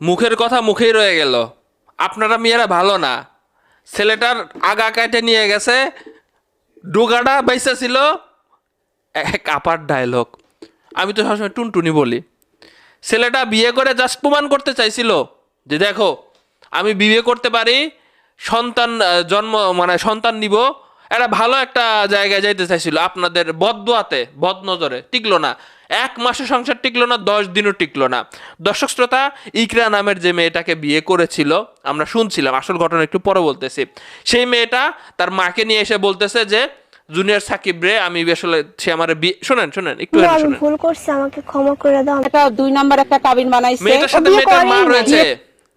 মুখের কথা মুখেই রয়ে গেল। আপনারা মেয়েরা ভালো না। ছেলেটার আগা কাটে নিয়ে গেছে ডোগাটা বাইসা ছিল এক আপার ডায়লগ আমি তো সবসময় টুনটুনি বলি। ছেলেটা বিয়ে করে জাস্ট প্রমাণ করতে চাইছিল যে দেখো, আমি বিয়ে করতে পারি, সন্তান জন্ম মানে সন্তান নিব। একটা ভালো একটা জায়গায় যাইতে চাইছিল। আপনাদের বদদোয়াতে বদ নজরে টিকলো না। এক মাসে সংসার টিকলো না দশ দিনও টিকলো না। দর্শক শ্রোতা ইকরা নামের যে মেয়েটাকে বিয়ে করেছিল আমরা শুনছিলাম আসল ঘটনা একটু পরে বলতেছি। সেই মেয়েটা তার মাকে নিয়ে এসে বলতেছে যে জুনিয়র সাকিব রে আমি আসলে সে আমার বিয়ে শোনেন শোনেন একটু শোনেন। ভুল করছি আমাকে ক্ষমা করে দাও। একটা দুই নাম্বার একটা কাবিন বানাইছে। মেয়েটার সাথে মেয়েটার মা রয়েছে।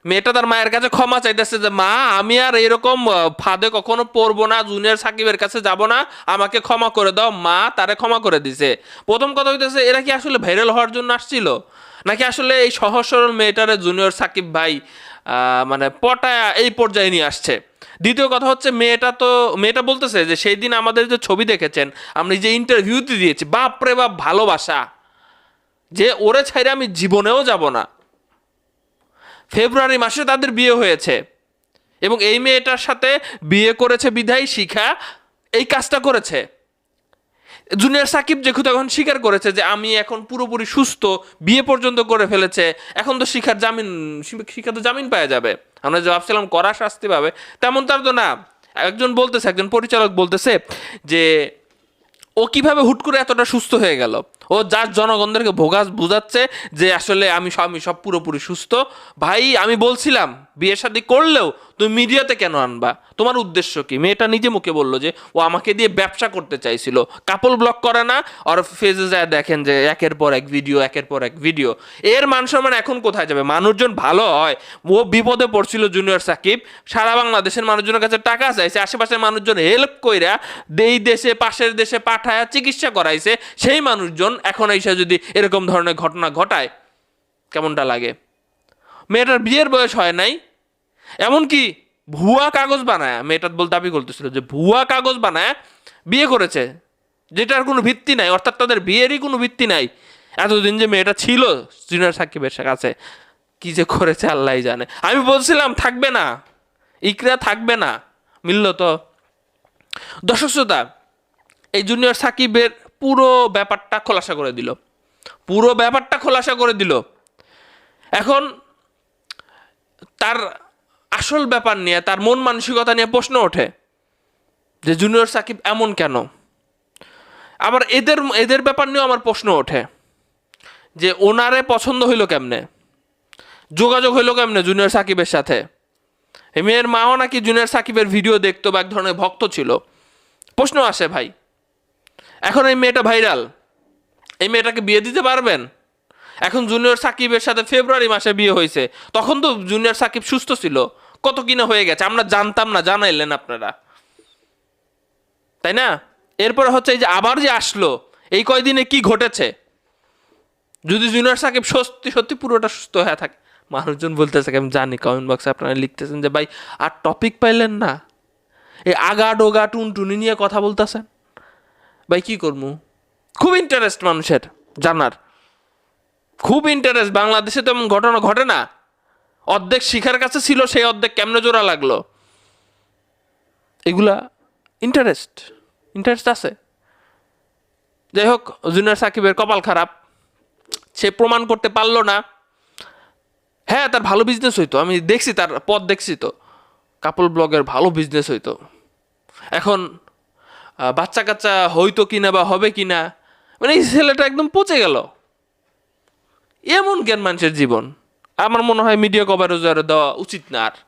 মেয়েটা তার মায়ের কাছে ক্ষমা চাইতেছে যে, মা, আমি আর এরকম ফাঁদে কখনো পড়ব না, জুনিয়র সাকিবের কাছে যাব না, আমাকে ক্ষমা করে দাও, মা তারে ক্ষমা করে দিছে। প্রথম কথা হইতেছে, এরা কি আসলে ভাইরাল হওয়ার জন্য আসছিল? নাকি আসলে এই সহজ সরল মেয়েটারে জুনিয়র সাকিব ভাই মানে পটায়া এই পর্যায়ে নিয়ে আসছে? দ্বিতীয় কথা হচ্ছে, মেয়েটা তো, মেয়েটা বলতেছে যে, সেই দিন আমাদের যে ছবি দেখেছেন, আমরা যে ইন্টারভিউতে দিয়েছি, বাপরে বাপ ভালোবাসা। যে ওরে ছাইরে আমি জীবনেও যাব না। ফেব্রুয়ারি মাসে তাদের বিয়ে হয়েছে। এবং এই মেয়েটার সাথে বিয়ে করেছে বিধায় শিখা, এই কাজটা করেছে। জুনিয়র সাকিব যেহেতু তখন স্বীকার করেছে যে, আমি এখন পুরোপুরি সুস্থ, বিয়ে পর্যন্ত করে ফেলেছে, এখন তো শিখার জামিন, শিখা তো জামিন পাওয়া যাবে। আমরা যে ভাবছিলাম, করা শাস্তি পাবে। তেমন তার তো না। একজন বলতেছে, একজন পরিচালক বলতেছে যে, ও কীভাবে হুট করে এতটা সুস্থ হয়ে গেল? ও যার জনগণদেরকে ভোগাস বোঝাচ্ছে যে আসলে আমি সব আমি সব পুরোপুরি সুস্থ। ভাই, আমি বলছিলাম বিয়ে শাদী করলেও তুমি মিডিয়াতে কেন আনবা? তোমার উদ্দেশ্য কি? মেয়েটা নিজে মুখে বলল যে, ও আমাকে দিয়ে ব্যবসা করতে চাইছিল। কাপল ব্লক করে না, আর ফেজে যায় দেখেন যে একের পর এক ভিডিও, একের পর এক ভিডিও। এর মান সম্মান এখন কোথায় যাবে? মানুষজন ভালো হয়। ও বিপদে পড়ছিল জুনিয়র সাকিব। সারা বাংলাদেশের মানুষজনের কাছে টাকা চাইছে। আশেপাশের মানুষজন হেল্প কইরা দেই দেশে, পাশের দেশে পাঠায় চিকিৎসা করাইছে। সেই মানুষজন এখন এসে যদি এরকম ধরনের ঘটনা ঘটায়, কেমনটা লাগে? মেয়েটার বিয়ের বয়স হয় নাই। এমনকি ভুয়া কাগজ বানায় মেয়েটার বল দাবি করতেছিল যে ভুয়া কাগজ বানায় বিয়ে করেছে, যেটার কোনো ভিত্তি নাই, অর্থাৎ তাদের বিয়েরই কোনো ভিত্তি নাই। এতদিন যে মেয়েটা ছিল জুনিয়র সাকিবের কাছে, কি যে করেছে আল্লাহ জানে। আমি বলছিলাম, থাকবে না, ইকরা থাকবে না, মিলল তো। দর্শক শ্রোতা, এই জুনিয়র সাকিবের পুরো ব্যাপারটা খোলাসা করে দিল। পুরো ব্যাপারটা খোলাসা করে দিল। এখন তার আসল ব্যাপার নিয়ে, তার মন মানসিকতা নিয়ে প্রশ্ন ওঠে যে, জুনিয়র সাকিব এমন কেন? আবার এদের এদের ব্যাপার নিয়েও আমার প্রশ্ন ওঠে যে, ওনারে পছন্দ হইল কেমনে? যোগাযোগ হইল কেমনে জুনিয়র সাকিবের সাথে? এই মেয়ের মাও নাকি জুনিয়র সাকিবের ভিডিও দেখতো বা এক ধরনের ভক্ত ছিল। প্রশ্ন আসে, ভাই, এখন এই মেয়েটা ভাইরাল? এই মেয়েটাকে বিয়ে দিতে পারবেন? এখন জুনিয়র সাকিবের সাথে ফেব্রুয়ারি মাসে বিয়ে হয়েছে। তখন তো জুনিয়র সাকিব সুস্থ ছিল। কত কিনা হয়ে গেছে, আমরা জানতাম না, জানাইলেন আপনারা। তাই না? এরপরে হচ্ছে এই যে আবার যে আসলো, এই কয়দিনে কি ঘটেছে? যদি জুনিয়র সাকিব সত্যি সত্যি পুরোটা সুস্থ হয়ে থাকে, মানুষজন বলতেছে আমি জানি কমেন্ট বক্সে আপনারা লিখতেছেন যে, ভাই, আর টপিক পাইলেন না? এই আগা ডোগা টুনটুনি নিয়ে কথা বলতেছেন। ভাই, কি করব? খুব ইন্টারেস্ট মানুষের, জানার। খুব ইন্টারেস্ট বাংলাদেশে তো এমন ঘটনা ঘটে না। অর্ধেক শিখার কাছে ছিল, সেই অর্ধেক কেমনে জোড়া লাগল? এগুলা ইন্টারেস্ট ইন্টারেস্ট আছে। যাই হোক, জুনিয়র সাকিবের কপাল খারাপ। সে প্রমাণ করতে পারল না। হ্যাঁ তার ভালো বিজনেস হইতো। আমি দেখছি, তার পথ দেখছি তো। কাপল ব্লগের ভালো বিজনেস হইতো। এখন বাচ্চা কাচ্চা হইতো কিনা বা হবে কিনা মানে এই ছেলেটা একদম পচে গেল। এমন জ্ঞান মানুষের জীবন। আমার মনে হয় মিডিয়া কভারেজ দেওয়া উচিত না আর।